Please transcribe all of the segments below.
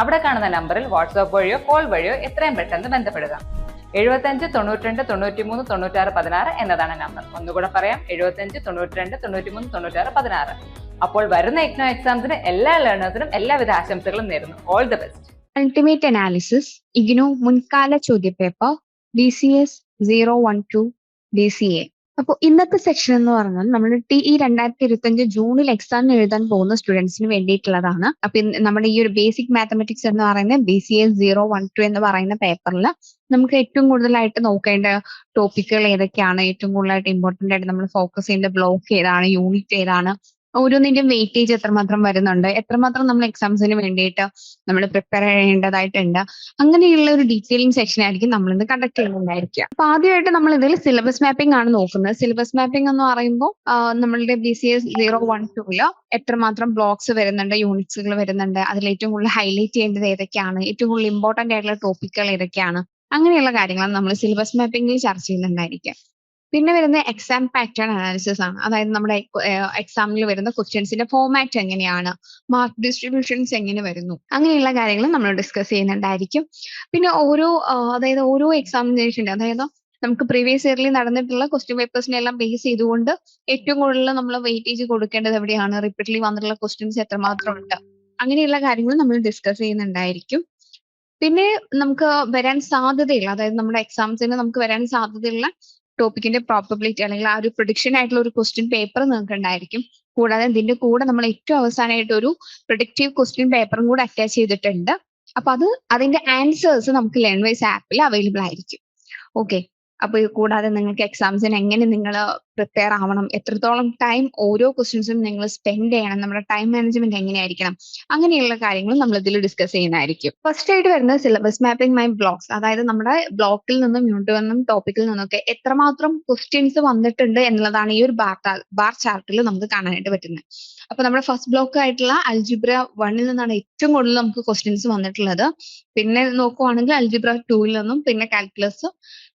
അവിടെ കാണുന്ന നമ്പറിൽ വാട്സ്ആപ്പ് വഴിയോ കോൾ വഴിയോ എത്രയും പെട്ടെന്ന് ബന്ധപ്പെടുക. എഴുപത്തഞ്ച് തൊണ്ണൂറ്റിരണ്ട് തൊണ്ണൂറ്റിമൂന്ന് തൊണ്ണൂറ്റാറ് പതിനാറ് എന്നതാണ് നമ്പർ. ഒന്നുകൂടെ പറയാം എഴുപത്തഞ്ച് തൊണ്ണൂറ്റിരണ്ട് തൊണ്ണൂറ്റിമൂന്ന് തൊണ്ണൂറ്റാറ് പതിനാറ്. അപ്പോൾ വരുന്ന എക്നോ എക്സാംസിന് എല്ലാ ലേണേഴ്സിനും എല്ലാവിധ ആശംസകളും നേരുന്നു. All the best ultimate analysis IGNOU മുൻകാല ചോദ്യപേപ്പർ D C S zero one two D C A അപ്പോൾ ഇന്നത്തെ സെക്ഷൻ എന്ന് പറഞ്ഞാൽ നമ്മൾ ടി ഇ രണ്ടായിരത്തി ഇരുപത്തി അഞ്ച് ജൂണിൽ എക്സാം എഴുതാൻ പോകുന്ന സ്റ്റുഡൻസിന് വേണ്ടിയിട്ടുള്ളതാണ്. അപ്പൊ നമ്മുടെ ഈ ഒരു ബേസിക് മാത്തമെറ്റിക്സ് എന്ന് പറയുന്ന B C S zero one two എന്ന് പറയുന്ന പേപ്പറിൽ നമുക്ക് ഏറ്റവും കൂടുതലായിട്ട് നോക്കേണ്ട ടോപ്പിക്കുകൾ ഏതൊക്കെയാണ്? ഏറ്റവും കൂടുതലായിട്ട് ഇമ്പോർട്ടന്റ് ആയിട്ട് നമ്മൾ ഫോക്കസ് ചെയ്യേണ്ട ബ്ലോക്ക് ഏതാണ്? യൂണിറ്റ് ഏതാണ്? ഓരോന്നിന്റെയും വെയിറ്റേജ് എത്രമാത്രം വരുന്നുണ്ട്? എത്രമാത്രം നമ്മൾ എക്സാംസിന് വേണ്ടിയിട്ട് നമ്മൾ പ്രിപ്പയർ ചെയ്യേണ്ടതായിട്ടുണ്ട്? അങ്ങനെയുള്ള ഒരു ഡീറ്റെയിലിംഗ് സെക്ഷൻ ആയിരിക്കും നമ്മൾ ഇന്ന് കണ്ടക്ട് ചെയ്യുന്നുണ്ടായിരിക്കുക അപ്പൊ ആദ്യമായിട്ട് നമ്മൾ ഇതിൽ സിലബസ് മാപ്പിംഗ് ആണ് നോക്കുന്നത്. സിലബസ് മാപ്പിംഗ് എന്ന് പറയുമ്പോൾ നമ്മളുടെ B C S zero one tool എത്രമാത്രം ബ്ലോക്സ് വരുന്നുണ്ട് യൂണിറ്റ്സുകൾ വരുന്നുണ്ട് അതിൽ ഏറ്റവും കൂടുതൽ ഹൈലൈറ്റ് ചെയ്യേണ്ടത് ഏതൊക്കെയാണ് ഏറ്റവും കൂടുതൽ ഇമ്പോർട്ടന്റ് ആയിട്ടുള്ള ടോപ്പിക്കുകൾ ഏതൊക്കെയാണ് അങ്ങനെയുള്ള കാര്യങ്ങളാണ് നമ്മൾ സിലബസ് മാപ്പിംഗിൽ ചർച്ച ചെയ്യുന്നുണ്ടായിരിക്കുക. പിന്നെ വരുന്ന എക്സാം പാറ്റേൺ അനാലിസിസ് ആണ്. അതായത് നമ്മുടെ എക്സാമിൽ വരുന്ന ക്വസ്റ്റ്യൻസിന്റെ ഫോമാറ്റ് എങ്ങനെയാണ്? മാർക്ക് ഡിസ്ട്രിബ്യൂഷൻസ് എങ്ങനെ വരുന്നു? അങ്ങനെയുള്ള കാര്യങ്ങൾ നമ്മൾ ഡിസ്കസ് ചെയ്യുന്നുണ്ടായിരിക്കും. പിന്നെ ഓരോ അതായത് ഓരോ എക്സാമിനേഷന്റെ അതായത് നമുക്ക് പ്രീവിയസ് ഇയറിൽ നടന്നിട്ടുള്ള ക്വസ്റ്റ്യൻ പേപ്പേഴ്സിനെ എല്ലാം ബേസ് ചെയ്തുകൊണ്ട് ഏറ്റവും കൂടുതൽ നമ്മൾ വെയിറ്റേജ് കൊടുക്കേണ്ടത് എവിടെയാണ്? റിപ്പീറ്റ്ലി വന്നിട്ടുള്ള ക്വസ്റ്റ്യൻസ് എത്രമാത്രം ഉണ്ട്? അങ്ങനെയുള്ള കാര്യങ്ങൾ നമ്മൾ ഡിസ്കസ് ചെയ്യുന്നുണ്ടായിരിക്കും. പിന്നെ നമുക്ക് വരാൻ സാധ്യതയുള്ള അതായത് നമ്മുടെ എക്സാംസിന് നമുക്ക് വരാൻ സാധ്യതയുള്ള ടോപ്പിക്കിന്റെ പ്രോബബിലിറ്റി അല്ലെങ്കിൽ ആ ഒരു പ്രൊഡിക്ഷൻ ആയിട്ടുള്ള ഒരു ക്വസ്റ്റ്യൻ പേപ്പർ നിങ്ങൾക്ക് ഉണ്ടായിരിക്കും കൂടാതെ ഇതിന്റെ കൂടെ നമ്മൾ ഏറ്റവും അവസാനമായിട്ട് ഒരു പ്രൊഡിക്റ്റീവ് ക്വസ്റ്റ്യൻ പേപ്പറും കൂടെ അറ്റാച്ച് ചെയ്തിട്ടുണ്ട്. അപ്പൊ അത് അതിന്റെ ആൻസേഴ്സ് നമുക്ക് ലേൺ വൈസ് ആപ്പിൽ അവൈലബിൾ ആയിരിക്കും. ഓക്കെ അപ്പൊ കൂടാതെ നിങ്ങൾക്ക് എക്സാംസിന് എങ്ങനെ നിങ്ങൾ പ്രിപ്പയർ ആവണം? എത്രത്തോളം ടൈം ഓരോ ക്വസ്റ്റ്യൻസും നിങ്ങൾ സ്പെൻഡ് ചെയ്യണം? നമ്മുടെ ടൈം മാനേജ്മെന്റ് എങ്ങനെയായിരിക്കണം? അങ്ങനെയുള്ള കാര്യങ്ങളും നമ്മൾ ഇതിൽ ഡിസ്കസ് ചെയ്യുന്നതായിരിക്കും. ഫസ്റ്റ് ആയിട്ട് വരുന്നത് സിലബസ് മാപ്പിംഗ് മൈ ബ്ലോക്സ് അതായത് നമ്മുടെ ബ്ലോക്കിൽ നിന്നും യൂണിറ്റ് നിന്നും ടോപ്പിക്കിൽ നിന്നൊക്കെ എത്രമാത്രം ക്വസ്റ്റ്യൻസ് വന്നിട്ടുണ്ട് എന്നുള്ളതാണ് ഈ ഒരു ബാർ ബാർ ചാർട്ടിൽ നമുക്ക് കാണാനായിട്ട് പറ്റുന്നത്. അപ്പൊ നമ്മുടെ ഫസ്റ്റ് ബ്ലോക്ക് ആയിട്ടുള്ള അൽജിബ്ര വണ്ണിൽ നിന്നാണ് ഏറ്റവും കൂടുതൽ നമുക്ക് ക്വസ്റ്റ്യൻസ് വന്നിട്ടുള്ളത്. പിന്നെ നോക്കുവാണെങ്കിൽ അൽജിബ്ര ടൂവിൽ നിന്നും പിന്നെ കാൽക്കുലസ്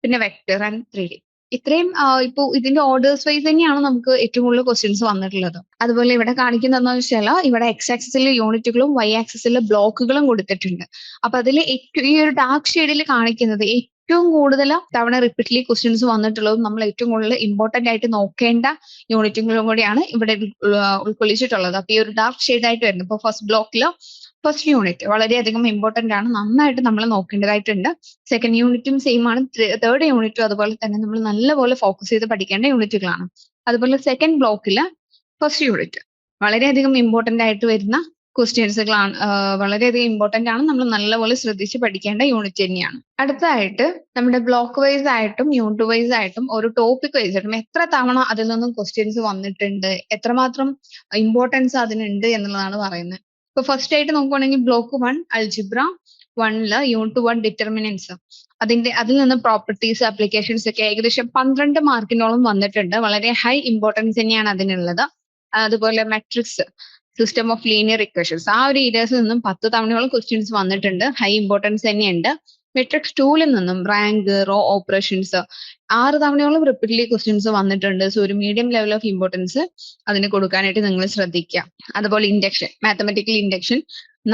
പിന്നെ വെക്ടർ ആൻഡ് ത്രീ ഡി ഇത്രയും ഇപ്പോൾ ഇതിന്റെ ഓർഡേഴ്സ് വൈസ് തന്നെയാണ് നമുക്ക് ഏറ്റവും കൂടുതൽ ക്വസ്റ്റ്യൻസ് വന്നിട്ടുള്ളത്. അതുപോലെ ഇവിടെ കാണിക്കുന്നതെന്ന് വെച്ചാൽ ഇവിടെ എക്സ് ആക്സിസിൽ യൂണിറ്റുകളും വൈ ആക്സിസിൽ ബ്ലോക്കുകളും കൊടുത്തിട്ടുണ്ട്. അപ്പൊ അതിൽ ഈ ഒരു ഡാർക്ക് ഷെയ്ഡിൽ കാണിക്കുന്നത് ഏറ്റവും കൂടുതൽ തവണ റിപ്പീറ്റ്ലി ക്വസ്റ്റ്യൻസ് വന്നിട്ടുള്ളതും നമ്മൾ ഏറ്റവും കൂടുതൽ ഇമ്പോർട്ടന്റ് ആയിട്ട് നോക്കേണ്ട യൂണിറ്റുകളും കൂടിയാണ് ഇവിടെ ഉൾ- ഉൾക്കൊള്ളിച്ചിട്ടുള്ളത്. അപ്പൊ ഈ ഒരു ഡാർക്ക് ഷെയ്ഡ് ആയിട്ട് വരുന്നത്. ഇപ്പൊ ഫസ്റ്റ് ബ്ലോക്കിൽ ഫസ്റ്റ് യൂണിറ്റ് വളരെയധികം ഇമ്പോർട്ടന്റ് ആണ്. നന്നായിട്ട് നമ്മൾ നോക്കേണ്ടതായിട്ടുണ്ട്. സെക്കൻഡ് യൂണിറ്റും സെയിം ആണ്. തേർഡ് യൂണിറ്റും അതുപോലെ തന്നെ നമ്മൾ നല്ലപോലെ ഫോക്കസ് ചെയ്ത് പഠിക്കേണ്ട യൂണിറ്റുകളാണ് അതുപോലെ സെക്കൻഡ് ബ്ലോക്കിൽ ഫസ്റ്റ് യൂണിറ്റ് വളരെയധികം ഇമ്പോർട്ടന്റ് ആയിട്ട് വരുന്ന ക്വസ്റ്റ്യൻസുകളാണ് വളരെയധികം ഇമ്പോർട്ടന്റ് ആണ്. നമ്മൾ നല്ലപോലെ ശ്രദ്ധിച്ച് പഠിക്കേണ്ട യൂണിറ്റ് തന്നെയാണ്. അടുത്തതായിട്ട് നമ്മുടെ ബ്ലോക്ക് വൈസ് ആയിട്ടും യൂണിറ്റ് വൈസ് ആയിട്ടും ഒരു ടോപ്പിക് വൈസ് ആയിട്ടും എത്ര തവണ അതിൽ നിന്നും ക്വസ്റ്റ്യൻസ് വന്നിട്ടുണ്ട്? എത്രമാത്രം ഇമ്പോർട്ടൻസ് അതിനുണ്ട് എന്നുള്ളതാണ് പറയുന്നത്. ഇപ്പൊ ഫസ്റ്റ് ആയിട്ട് നോക്കുവാണെങ്കിൽ ബ്ലോക്ക് വൺ അൽജിബ്ര വണ്ണിൽ യൂണിറ്റ് വൺ ഡിറ്റർമിനൻസ് അതിന്റെ അതിൽ നിന്ന് പ്രോപ്പർട്ടീസ് അപ്ലിക്കേഷൻസ് ഒക്കെ ഏകദേശം പന്ത്രണ്ട് മാർക്കിനോളം വന്നിട്ടുണ്ട്. വളരെ ഹൈ ഇമ്പോർട്ടൻസ് തന്നെയാണ് അതിനുള്ളത്. അതുപോലെ matrix system of linear equations ആ ഒരു ഏരിയാസിൽ നിന്നും പത്ത് തവണയോളം ക്വസ്റ്റ്യൻസ് വന്നിട്ടുണ്ട്. ഹൈ ഇമ്പോർട്ടൻസ് തന്നെയുണ്ട്. മെട്രിക്സ് ടൂവിൽ നിന്നും റാങ്ക് റോ ഓപ്പറേഷൻസ് ആറ് തവണയോളം റിപ്പീറ്റ്ലി ക്വസ്റ്റ്യൻസ് വന്നിട്ടുണ്ട്. സോ ഒരു മീഡിയം ലെവൽ ഓഫ് ഇമ്പോർട്ടൻസ് അതിന് കൊടുക്കാനായിട്ട് നിങ്ങൾ ശ്രദ്ധിക്കുക. അതുപോലെ ഇൻഡക്ഷൻ മാത്തമെറ്റിക്കൽ ഇൻഡക്ഷൻ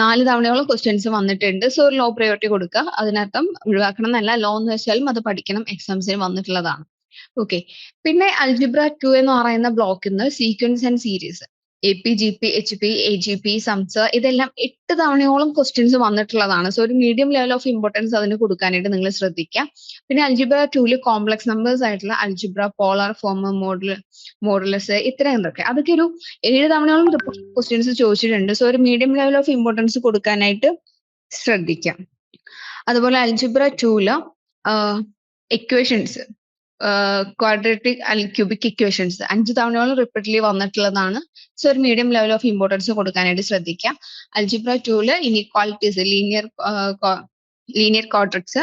നാല് തവണയോളം ക്വസ്റ്റ്യൻസ് വന്നിട്ടുണ്ട്. സോ ഒരു ലോ പ്രയോറിറ്റി കൊടുക്കുക. അതിനർത്ഥം ഒഴിവാക്കണം എന്നല്ല ലോ എന്ന് വെച്ചാലും അത് പഠിക്കണം. എക്സാംസിന് വന്നിട്ടുള്ളതാണ്. ഓക്കെ പിന്നെ അൽജിബ്ര ടു എന്ന് പറയുന്ന ബ്ലോക്കിൽ നിന്ന് sequence and series A P G P H P A G P sums ഇതെല്ലാം എട്ട് തവണയോളം ക്വസ്റ്റ്യൻസ് വന്നിട്ടുള്ളതാണ്. സോ ഒരു മീഡിയം ലെവൽ ഓഫ് ഇമ്പോർട്ടൻസ് അതിന് കൊടുക്കാനായിട്ട് നിങ്ങൾ ശ്രദ്ധിക്കുക. പിന്നെ അൽജിബ്ര ടൂൽ കോംപ്ലക്സ് നമ്പേഴ്സ് ആയിട്ടുള്ള algebra polar form model modulus ഇത്രയും എന്തൊക്കെ അതൊക്കെ ഒരു ഏഴ് തവണയോളം ക്വസ്റ്റ്യൻസ് ചോദിച്ചിട്ടുണ്ട്. സോ ഒരു മീഡിയം ലെവൽ ഓഫ് ഇമ്പോർട്ടൻസ് കൊടുക്കാനായിട്ട് ശ്രദ്ധിക്കാം. അതുപോലെ അൽജിബ്ര ടൂൽ എക്വേഷൻസ് ക്വാഡ്രറ്റിക് അല്ലെങ്കിൽ ക്യൂബിക് ഇക്വേഷൻസ് അഞ്ച് തവണയോളം റിപ്പീറ്റ്ലി വന്നിട്ടുള്ളതാണ്. സോ ഒരു മീഡിയം ലെവൽ ഓഫ് ഇമ്പോർട്ടൻസ് കൊടുക്കാനായിട്ട് ശ്രദ്ധിക്കാം അൽജിബ്ര ടൂൽ ഇനിക്വാളിറ്റീസ് ലീനിയർ ലീനിയർ ക്വാഡ്രിക്സ്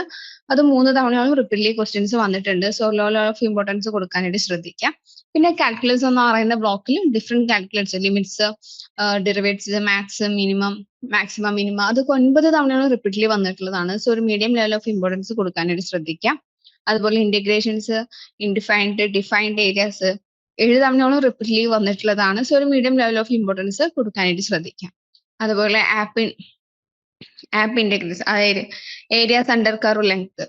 അത് മൂന്ന് തവണയോളം റിപ്പീറ്റ്ലി ക്വസ്റ്റ്യൻസ് വന്നിട്ടുണ്ട്. So low level of importance കൊടുക്കാനായിട്ട് ശ്രദ്ധിക്കാം പിന്നെ കാൽക്കുലസ് എന്ന് പറയുന്ന ബ്ലോക്കിൽ different calculates limits derivatives max minimum maximum minimum അതൊക്കെ ഒൻപത് തവണയോളം റിപ്പീറ്റ്ലി വന്നിട്ടുള്ളതാണ്. സോ ഒരു മീഡിയം ലെവൽ ഓഫ് ഇമ്പോർട്ടൻസ് കൊടുക്കാനായിട്ട് ശ്രദ്ധിക്കാം അതുപോലെ ഇന്റഗ്രേഷൻസ് ഇൻഡിഫൈൻഡ് ഡിഫൈൻഡ് ഏരിയാസ് ഏഴ് തവണയോളം റിപ്പീറ്റ്ലി വന്നിട്ടുള്ളതാണ്. സോ ഒരു മീഡിയം ലെവൽ ഓഫ് ഇമ്പോർട്ടൻസ് കൊടുക്കാനായിട്ട് ശ്രദ്ധിക്കാം. അതുപോലെ ആപ്പ് ആപ്പ് ഇൻഡഗ്രേഷൻ അതായത് ഏരിയാസ് അണ്ടർ കർവ് ലെങ്ത്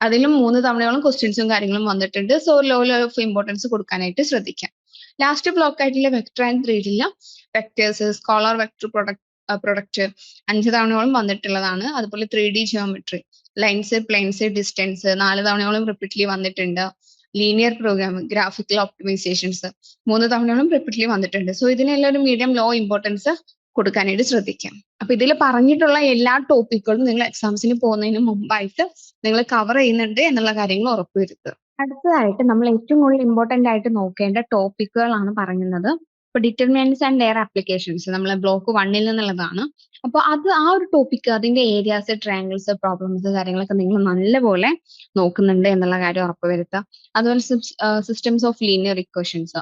അതിലും മൂന്ന് തവണയോളം ക്വസ്റ്റ്യൻസും കാര്യങ്ങളും വന്നിട്ടുണ്ട്. So low level of importance കൊടുക്കാനായിട്ട് ശ്രദ്ധിക്കാം. ലാസ്റ്റ് ബ്ലോക്ക് ആയിട്ടുള്ള vector and ത്രീഡിലും vectors scalar vector product product അഞ്ച് തവണയോളം വന്നിട്ടുള്ളതാണ്. അതുപോലെ three D geometry lines planes distance നാല് തവണയോളം റിപ്പീറ്റ്ലി വന്നിട്ടുണ്ട്. ലീനിയർ പ്രോഗ്രാം ഗ്രാഫിക്കൽ ഓപ്റ്റിമൈസേഷൻസ് മൂന്ന് തവണയോളം റിപ്പീറ്റ്ലി വന്നിട്ടുണ്ട്. സോ ഇതിനെല്ലാം ഒരു മീഡിയം ലോ ഇമ്പോർട്ടൻസ് കൊടുക്കാനായിട്ട് ശ്രദ്ധിക്കാം. അപ്പൊ ഇതിൽ പറഞ്ഞിട്ടുള്ള എല്ലാ ടോപ്പിക്കുകളും നിങ്ങൾ എക്സാംസിന് പോകുന്നതിന് മുമ്പായിട്ട് നിങ്ങൾ കവർ ചെയ്യുന്നുണ്ട് എന്നുള്ള കാര്യങ്ങൾ ഉറപ്പുവരുത്തുക. അടുത്തതായിട്ട് നമ്മൾ ഏറ്റവും കൂടുതൽ ഇമ്പോർട്ടന്റ് ആയിട്ട് നോക്കേണ്ട ടോപ്പിക്കുകളാണ് പറയുന്നത്. ഇപ്പൊ ഡിറ്റർമിനൻസ് ആൻഡ് എയർ ആപ്ലിക്കേഷൻസ് നമ്മളെ ബ്ലോക്ക് വണ്ണിൽ നിന്നുള്ളതാണ്. അപ്പൊ അത് ആ ഒരു ടോപ്പിക് അതിന്റെ ഏരിയാസ് ട്രയാങ്കിൾസ് പ്രോബ്ലംസ് കാര്യങ്ങളൊക്കെ നിങ്ങൾ നല്ലപോലെ നോക്കുന്നുണ്ട് എന്നുള്ള കാര്യം ഉറപ്പുവരുത്തുക അതുപോലെ സിസ്റ്റംസ് ഓഫ് ലീനിയർ ഇക്വേഷൻസ്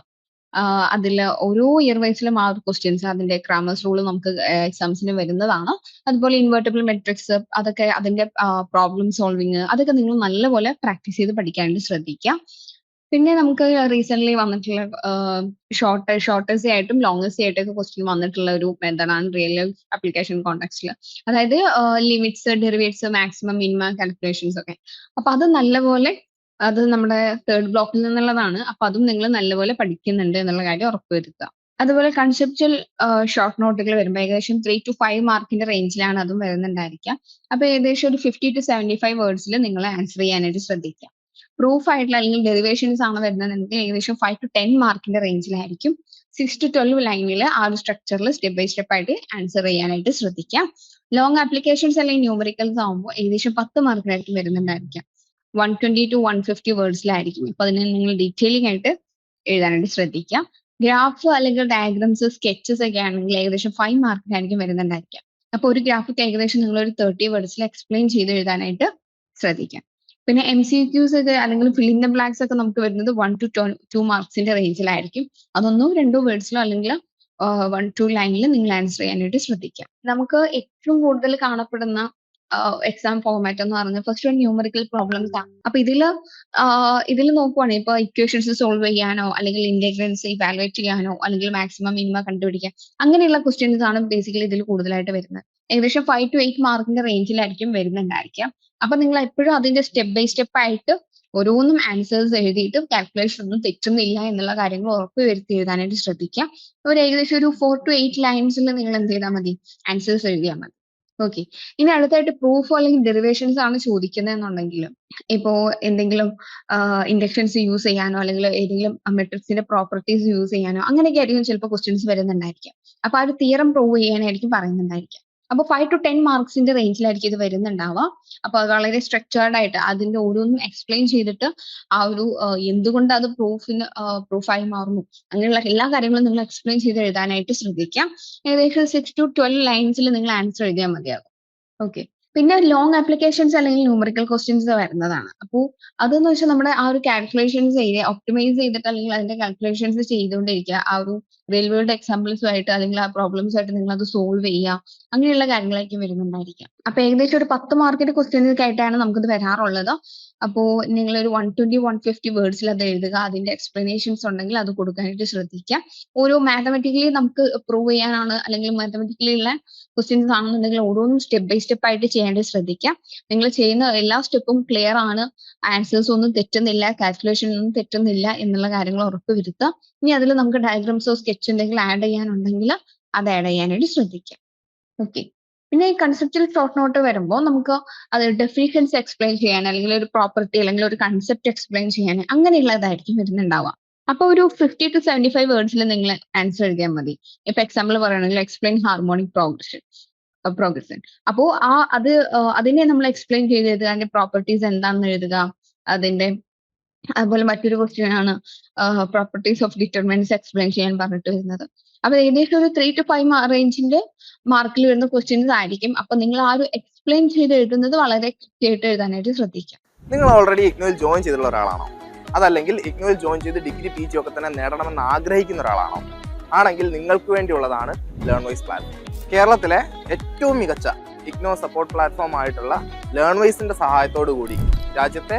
അതിൽ ഓരോ ഇയർ വൈസിലും ആ ഒരു ക്വസ്റ്റ്യൻസ് അതിന്റെ ക്രാമേഴ്സ് റൂൾ നമുക്ക് എക്സാംസിന് വരുന്നതാണ്. അതുപോലെ ഇൻവേർട്ടബിൾ മെട്രിക്സ് അതൊക്കെ അതിന്റെ പ്രോബ്ലം സോൾവിങ് അതൊക്കെ നിങ്ങൾ നല്ലപോലെ പ്രാക്ടീസ് ചെയ്ത് പഠിക്കാനായിട്ട് ശ്രദ്ധിക്കുക. പിന്നെ നമുക്ക് റീസെന്റ് വന്നിട്ടുള്ള ഷോർട്ട് ഷോർട്ടേഴ്സ് ആയിട്ടും ലോങ്ങസ്റ്റ് ആയിട്ടൊക്കെ ക്വസ്റ്റ്യൻ വന്നിട്ടുള്ള ഒരു മെത്തഡാണ് റിയൽ ലൈഫ് അപ്ലിക്കേഷൻ കോണ്ടാക്സിൽ അതായത് limits derivatives maximum minimum calculations ഒക്കെ. അപ്പൊ അത് നല്ലപോലെ അത് നമ്മുടെ തേർഡ് ബ്ലോക്കിൽ നിന്നുള്ളതാണ്. അപ്പൊ അതും നിങ്ങൾ നല്ലപോലെ പഠിക്കുന്നുണ്ട് എന്നുള്ള കാര്യം ഉറപ്പുവരുത്തുക. അതുപോലെ കൺസെപ്റ്റൽ ഷോർട്ട് നോട്ടുകൾ വരുമ്പോൾ ഏകദേശം ത്രീ ടു ഫൈവ് മാർക്കിന്റെ റേഞ്ചിലാണ് അതും വരുന്നുണ്ടായിരിക്കുക. അപ്പൊ ഏകദേശം ഒരു ഫിഫ്റ്റി ടു സെവന്റി ഫൈവ് വേർഡ്സിൽ നിങ്ങൾ ആൻസർ ചെയ്യാനായിട്ട് ശ്രദ്ധിക്കുക. പ്രൂഫ് ആയിട്ടുള്ള അല്ലെങ്കിൽ ഡെറിവേഷൻസ് ആണ് വരുന്നതെങ്കിൽ ഏകദേശം ഫൈവ് ടു ടെൻ മാർക്കിന്റെ റേഞ്ചിലായിരിക്കും സിക്സ് ടു ട്വൽവ് ലൈനിൽ ആ ഒരു സ്ട്രക്ചറിൽ സ്റ്റെപ്പ് ബൈ സ്റ്റെപ്പ് ആയിട്ട് ആൻസർ ചെയ്യാനായിട്ട് ശ്രദ്ധിക്കാം. ലോങ് ആപ്ലിക്കേഷൻസ് അല്ലെങ്കിൽ ന്യൂമറിക്കൽസ് ആകുമ്പോൾ ഏകദേശം പത്ത് മാർക്കിനായിരിക്കും വരുന്നുണ്ടായിരിക്കാം one twenty to one fifty വേർഡ്സിലായിരിക്കും അപ്പൊ അതിന് നിങ്ങൾ ഡീറ്റെയിലിംഗ് ആയിട്ട് എഴുതാനായിട്ട് ശ്രദ്ധിക്കാം. ഗ്രാഫ് അല്ലെങ്കിൽ ഡയഗ്രംസ് സ്കെച്ചസ് ഒക്കെ ആണെങ്കിൽ ഏകദേശം ഫൈവ് മാർക്കിനായിരിക്കും വരുന്നുണ്ടായിരിക്കാം അപ്പൊ ഒരു ഗ്രാഫിക്ക് ഏകദേശം നിങ്ങൾ ഒരു തേർട്ടി വേർഡ്സിൽ എക്സ്പ്ലെയിൻ ചെയ്ത് എഴുതാനായിട്ട് ശ്രദ്ധിക്കാം. പിന്നെ എം സി ക്യൂസ് ഒക്കെ അല്ലെങ്കിൽ ഫിലിൻ ദ ബ്ലാക്സ് ഒക്കെ നമുക്ക് വരുന്നത് വൺ ടു ടു മാർക്സിന്റെ റേഞ്ചിലായിരിക്കും അതൊന്നോ രണ്ടോ വേർഡ്സിലോ അല്ലെങ്കിൽ വൺ ടു ലൈനിൽ നിങ്ങൾ ആൻസർ ചെയ്യാനായിട്ട് ശ്രദ്ധിക്കാം. നമുക്ക് ഏറ്റവും കൂടുതൽ കാണപ്പെടുന്ന എക്സാം ഫോർമാറ്റ് എന്ന് പറഞ്ഞാൽ ഫസ്റ്റ് വൺ ന്യൂമറിക്കൽ പ്രോബ്ലംസ് ആണ്. അപ്പൊ ഇതിൽ ഇതിൽ നോക്കുവാണെങ്കിൽ ഇപ്പൊ ഇക്വേഷൻസ് സോൾവ് ചെയ്യാനോ അല്ലെങ്കിൽ ഇന്റഗ്രൻസ് ഇവാലുവേറ്റ് ചെയ്യാനോ അല്ലെങ്കിൽ മാക്സിമം മിനിമം കണ്ടുപിടിക്കാൻ അങ്ങനെയുള്ള ക്വസ്റ്റ്യൻസ് ആണ് ബേസിക്കലി ഇതിൽ കൂടുതലായിട്ട് വരുന്നത്. ഏകദേശം ഫൈവ് ടു എയ്റ്റ് മാർക്കിന്റെ റേഞ്ചിലായിരിക്കും വരുന്നുണ്ടായിരിക്കാം അപ്പൊ നിങ്ങൾ എപ്പോഴും അതിന്റെ സ്റ്റെപ്പ് ബൈ സ്റ്റെപ്പ് ആയിട്ട് ഓരോന്നും ആൻസേഴ്സ് എഴുതിയിട്ട് കാൽക്കുലേഷൻ ഒന്നും തെറ്റുന്നില്ല എന്നുള്ള കാര്യങ്ങൾ ഉറപ്പ് വരുത്തി എഴുതാനായിട്ട് ശ്രദ്ധിക്കുക. ഒരു ഏകദേശം ഒരു ഫോർ ടു എയ്റ്റ് ലൈൻസിൽ നിങ്ങൾ എന്ത് ചെയ്താൽ മതി? ആൻസേഴ്സ് എഴുതിയാൽ മതി. ഓക്കെ ഇനി അടുത്തായിട്ട് പ്രൂഫ് അല്ലെങ്കിൽ ഡെറിവേഷൻസ് ആണ് ചോദിക്കുന്നതെന്നുണ്ടെങ്കിൽ ഇപ്പോ എന്തെങ്കിലും ഇൻഡക്ഷൻസ് യൂസ് ചെയ്യാനോ അല്ലെങ്കിൽ ഏതെങ്കിലും മെട്രിക്സിന്റെ പ്രോപ്പർട്ടീസ് യൂസ് ചെയ്യാനോ അങ്ങനെയൊക്കെ ആയിരിക്കും ചിലപ്പോൾ ക്വസ്റ്റ്യൻസ് വരുന്നുണ്ടായിരിക്കാം. അപ്പൊ ആ ഒരു തിയറം പ്രൂവ് ചെയ്യാനായിരിക്കും പറയുന്നുണ്ടായിരിക്കാം. അപ്പൊ ഫൈവ് ടു ടെൻ മാർക്സിന്റെ റേഞ്ചിലായിരിക്കും ഇത് വരുന്നുണ്ടാവുക. അപ്പൊ വളരെ സ്ട്രക്ചേർഡ് ആയിട്ട് അതിന്റെ ഓരോന്നും എക്സ്പ്ലെയിൻ ചെയ്തിട്ട് ആ ഒരു എന്തുകൊണ്ട് അത് പ്രൂഫിന് പ്രൂഫായി മാറുന്നു. അങ്ങനെയുള്ള എല്ലാ കാര്യങ്ങളും നിങ്ങൾ എക്സ്പ്ലെയിൻ ചെയ്ത് എഴുതാനായിട്ട് ശ്രദ്ധിക്കാം. ഏകദേശം സിക്സ് ടു ട്വൽവ് ലൈൻസിൽ നിങ്ങൾ ആൻസർ എഴുതിയാൽ മതിയാകും. ഓക്കെ പിന്നെ ലോങ് ആപ്ലിക്കേഷൻസ് അല്ലെങ്കിൽ ന്യൂമറിക്കൽ ക്വസ്റ്റ്യൻസ് വരുന്നതാണ്. അപ്പോൾ അതെന്ന് വെച്ചാൽ നമ്മുടെ ആ ഒരു കാൽക്കുലേഷൻസ് ചെയ്ത് ഒപ്റ്റിമൈസ് ചെയ്തിട്ട് അല്ലെങ്കിൽ അതിന്റെ കാൽക്കുലേഷൻസ് ചെയ്തുകൊണ്ടിരിക്കുക. ആ ഒരു റെയിൽവേയുടെ എക്സാമ്പിൾസ് ആയിട്ട് അല്ലെങ്കിൽ ആ പ്രോബ്ലംസ് ആയിട്ട് നിങ്ങൾ അത് സോൾവ് ചെയ്യുക. അങ്ങനെയുള്ള കാര്യങ്ങളായിരിക്കും വരുന്നുണ്ടായിരിക്കാം അപ്പൊ ഏകദേശം ഒരു പത്ത് മാർക്കിന്റെ ക്വസ്റ്റ്യൻസ് ആയിട്ടാണ് നമുക്കിത് വരാറുള്ളത്. അപ്പോ നിങ്ങൾ ഒരു വൺ ട്വന്റി വൺ ഫിഫ്റ്റി വേർഡ്സിൽ അത് എഴുതുക അതിന്റെ എക്സ്പ്ലനേഷൻസ് ഉണ്ടെങ്കിൽ അത് കൊടുക്കാനായിട്ട് ശ്രദ്ധിക്കുക. ഓരോ മാത്തമെറ്റിക്കലി നമുക്ക് പ്രൂവ് ചെയ്യാനാണ് അല്ലെങ്കിൽ മാത്തമെറ്റിക്കലി ഉള്ള ക്വസ്റ്റ്യൻസ് ആണെന്നുണ്ടെങ്കിൽ ഓരോന്നും സ്റ്റെപ്പ് ബൈ സ്റ്റെപ്പ് ആയിട്ട് ചെയ്യാനായിട്ട് ശ്രദ്ധിക്കുക. നിങ്ങൾ ചെയ്യുന്ന എല്ലാ സ്റ്റെപ്പും ക്ലിയർ ആണ്. ആൻസേഴ്സ് ഒന്നും തെറ്റുന്നില്ല കാൽക്കുലേഷൻ ഒന്നും തെറ്റുന്നില്ല എന്നുള്ള കാര്യങ്ങൾ ഉറപ്പ് വരുത്തുക. ഇനി അതിൽ നമുക്ക് ഡയഗ്രാംസോ സ്കെച്ച് എന്തെങ്കിലും ആഡ് ചെയ്യാനുണ്ടെങ്കിൽ അത് ആഡ് ചെയ്യാനായിട്ട് ശ്രദ്ധിക്കുക. ഓക്കെ പിന്നെ ഈ കൺസെപ്റ്റൽ ഷോർട്ട് നോട്ട് വരുമ്പോൾ നമുക്ക് അത് ഡെഫിനിഷൻസ് എക്സ്പ്ലെയിൻ ചെയ്യാൻ അല്ലെങ്കിൽ ഒരു പ്രോപ്പർട്ടി അല്ലെങ്കിൽ ഒരു കൺസെപ്റ്റ് എക്സ്പ്ലെയിൻ ചെയ്യാൻ അങ്ങനെയുള്ളതായിരിക്കും വരുന്നുണ്ടാവുക. അപ്പൊ ഒരു ഫിഫ്റ്റി ടു സെവന്റി ഫൈവ് വേർഡ്സിൽ നിങ്ങൾ ആൻസർ എഴുതിയാൽ മതി. ഇപ്പൊ എക്സാമ്പിൾ പറയുകയാണെങ്കിൽ എക്സ്പ്ലെയിൻ ഹാർമോണിക് പ്രോഗ്രഷൻ പ്രോഗ്രഷൻ അപ്പോ ആ അത് അതിനെ നമ്മൾ എക്സ്പ്ലെയിൻ ചെയ്ത് എഴുതുക അതിന്റെ പ്രോപ്പർട്ടീസ് എന്താണെന്ന് എഴുതുക അതിന്റെ അതുപോലെ മറ്റൊരു ക്വസ്റ്റ്യൻ ആണ് പ്രോപ്പർട്ടീസ് ഓഫ് ഡിറ്റർമിനൻസ് എക്സ്പ്ലെയിൻ ചെയ്യാൻ പറഞ്ഞിട്ട് വരുന്നത്. അപ്പൊ ഏകദേശം ഒരു ത്രീ ടു ഫൈവ് റേഞ്ചിന്റെ മാർക്കിൽ വരുന്ന ക്വസ്റ്റ്യൻസ് ആയിരിക്കും. അപ്പൊ നിങ്ങൾ ആ ഒരു എക്സ്പ്ലെയിൻ ചെയ്ത് എഴുതുന്നത് വളരെ കൃത്യമായിട്ട് എഴുതാനായിട്ട് ശ്രദ്ധിക്കാം. നിങ്ങൾ ഓൾറെഡി ഇഗ്നോയിൽ ജോയിൻ ചെയ്തിട്ടുള്ള ഒരാളാണോ? അതല്ലെങ്കിൽ ഇഗ്നോയിൽ ജോയിൻ ചെയ്ത് ഡിഗ്രി പി ജി ഒക്കെ തന്നെ നേടണമെന്ന് ആഗ്രഹിക്കുന്ന ഒരാളാണോ? ആണെങ്കിൽ നിങ്ങൾക്ക് വേണ്ടിയുള്ളതാണ് ലേൺ വൈസ് പ്ലാറ്റ്ഫോം കേരളത്തിലെ ഏറ്റവും മികച്ച ഇഗ്നോ സപ്പോർട്ട് പ്ലാറ്റ്ഫോം ആയിട്ടുള്ള ലേൺ വൈസിന്റെ സഹായത്തോടു കൂടി രാജ്യത്തെ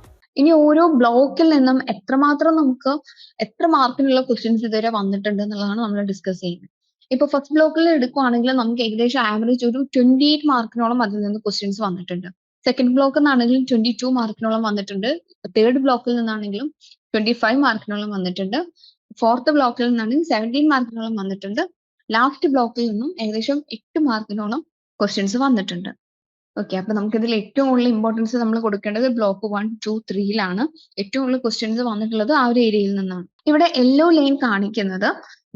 ഇനി ഓരോ ബ്ലോക്കിൽ നിന്നും എത്രമാത്രം നമുക്ക് എത്ര മാർക്കിനുള്ള ക്വസ്റ്റ്യൻസ് ഇതുവരെ വന്നിട്ടുണ്ട് എന്നുള്ളതാണ് നമ്മൾ ഡിസ്കസ് ചെയ്യുന്നത്. ഇപ്പൊ ഫസ്റ്റ് ബ്ലോക്കിൽ എടുക്കുവാണെങ്കിൽ നമുക്ക് ഏകദേശം ആവറേജ് ഒരു ട്വന്റി എയ്റ്റ് മാർക്കിനോളം അതിൽ നിന്ന് ക്വസ്റ്റ്യൻസ് വന്നിട്ടുണ്ട്. സെക്കൻഡ് ബ്ലോക്ക് നിന്നാണെങ്കിലും ട്വന്റി ടു മാർക്കിനോളം വന്നിട്ടുണ്ട്. തേർഡ് ബ്ലോക്കിൽ നിന്നാണെങ്കിലും ട്വന്റി ഫൈവ് മാർക്കിനോളം വന്നിട്ടുണ്ട്. ഫോർത്ത് ബ്ലോക്കിൽ നിന്നാണെങ്കിൽ സെവന്റീൻ മാർക്കിനോളം വന്നിട്ടുണ്ട്. ലാസ്റ്റ് ബ്ലോക്കിൽ നിന്നും ഏകദേശം എട്ട് മാർക്കിനോളം ക്വസ്റ്റ്യൻസ് വന്നിട്ടുണ്ട്. ഓക്കെ അപ്പൊ നമുക്ക് ഇതിൽ ഏറ്റവും കൂടുതൽ ഇമ്പോർട്ടൻസ് നമ്മൾ കൊടുക്കേണ്ടത് ബ്ലോക്ക് വൺ ടു ത്രീയിലാണ് ഏറ്റവും കൂടുതൽ ക്വസ്റ്റ്യൻസ് വന്നിട്ടുള്ളത് ആ ഒരു ഏരിയയിൽ നിന്നാണ്. ഇവിടെ യെല്ലോ ലൈൻ കാണിക്കുന്നത്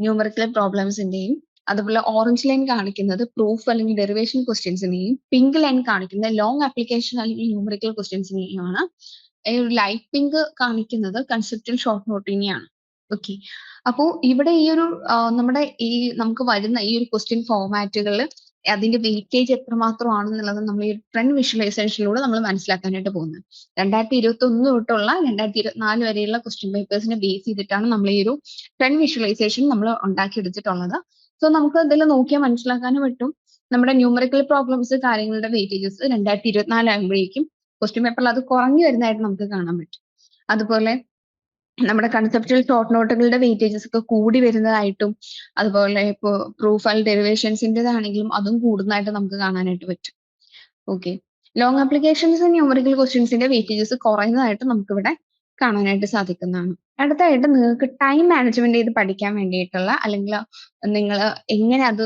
ന്യൂമറിക്കൽ പ്രോബ്ലംസിന്റെയും അതുപോലെ ഓറഞ്ച് ലൈൻ കാണിക്കുന്നത് പ്രൂഫ് അല്ലെങ്കിൽ ഡെറിവേഷൻ ക്വസ്റ്റ്യൻസിനെയും പിങ്ക് ലൈൻ കാണിക്കുന്നത് ലോങ് ആപ്ലിക്കേഷൻ അല്ലെങ്കിൽ ന്യൂമറിക്കൽ ക്വസ്റ്റ്യൻസിനെയും ആണ്. ലൈറ്റ് പിങ്ക് കാണിക്കുന്നത് കൺസെപ്റ്റൽ ഷോർട്ട് നോട്ടിനെയാണ് ഓക്കെ അപ്പോൾ ഇവിടെ ഈ ഒരു നമ്മുടെ ഈ നമുക്ക് വരുന്ന ഈ ഒരു ക്വസ്റ്റ്യൻ ഫോർമാറ്റുകളിൽ അതിന്റെ വെയിറ്റേജ് എത്രമാത്രം ആണെന്നുള്ളത് നമ്മൾ ഈ ട്രെൻഡ് വിഷ്വലൈസേഷനിലൂടെ നമ്മൾ മനസ്സിലാക്കാനായിട്ട് പോകുന്നത്. രണ്ടായിരത്തി ഇരുപത്തി ഒന്ന് തൊട്ടുള്ള രണ്ടായിരത്തി ഇരുപത്തിനാല് വരെയുള്ള ക്വസ്റ്റ്യൻ പേപ്പേഴ്സിനെ ബേസ് ചെയ്തിട്ടാണ് നമ്മൾ ഈ ഒരു ട്രെൻഡ് വിഷ്വലൈസേഷൻ നമ്മൾ ഉണ്ടാക്കിയെടുത്തിട്ടുള്ളത്. സോ നമുക്ക് ഇതിൽ നോക്കിയാൽ മനസ്സിലാക്കാനും പറ്റും. നമ്മുടെ ന്യൂമറിക്കൽ പ്രോബ്ലംസ് കാര്യങ്ങളുടെ വെയിറ്റേജസ് രണ്ടായിരത്തി ഇരുപത്തിനാല് ആകുമ്പോഴേക്കും ക്വസ്റ്റ്യൻ പേപ്പറിൽ അത് കുറഞ്ഞു വരുന്നതായിട്ട് നമുക്ക് കാണാൻ പറ്റും. അതുപോലെ നമ്മുടെ കൺസെപ്റ്റൽ ഷോർട്ട് നോട്ടുകളുടെ വെയിറ്റേജസ് ഒക്കെ കൂടി വരുന്നതായിട്ടും അതുപോലെ ഇപ്പോൾ പ്രൂഫ് ആൻഡ് ഡെറിവേഷൻസിന്റെതാണെങ്കിലും അതും കൂടുന്നതായിട്ട് നമുക്ക് കാണാനായിട്ട് പറ്റും. ഓക്കെ ലോങ് ആപ്ലിക്കേഷൻസ് ന്യൂമറിക്കൽ ക്വസ്റ്റ്യൻസിന്റെ വെയിറ്റേജസ് കുറയുന്നതായിട്ട് നമുക്കിവിടെ കാണാനായിട്ട് സാധിക്കുന്നതാണ്. അടുത്തായിട്ട് നിങ്ങൾക്ക് ടൈം മാനേജ്മെന്റ് ചെയ്ത് പഠിക്കാൻ വേണ്ടിയിട്ടുള്ള അല്ലെങ്കിൽ നിങ്ങൾ എങ്ങനെ അത്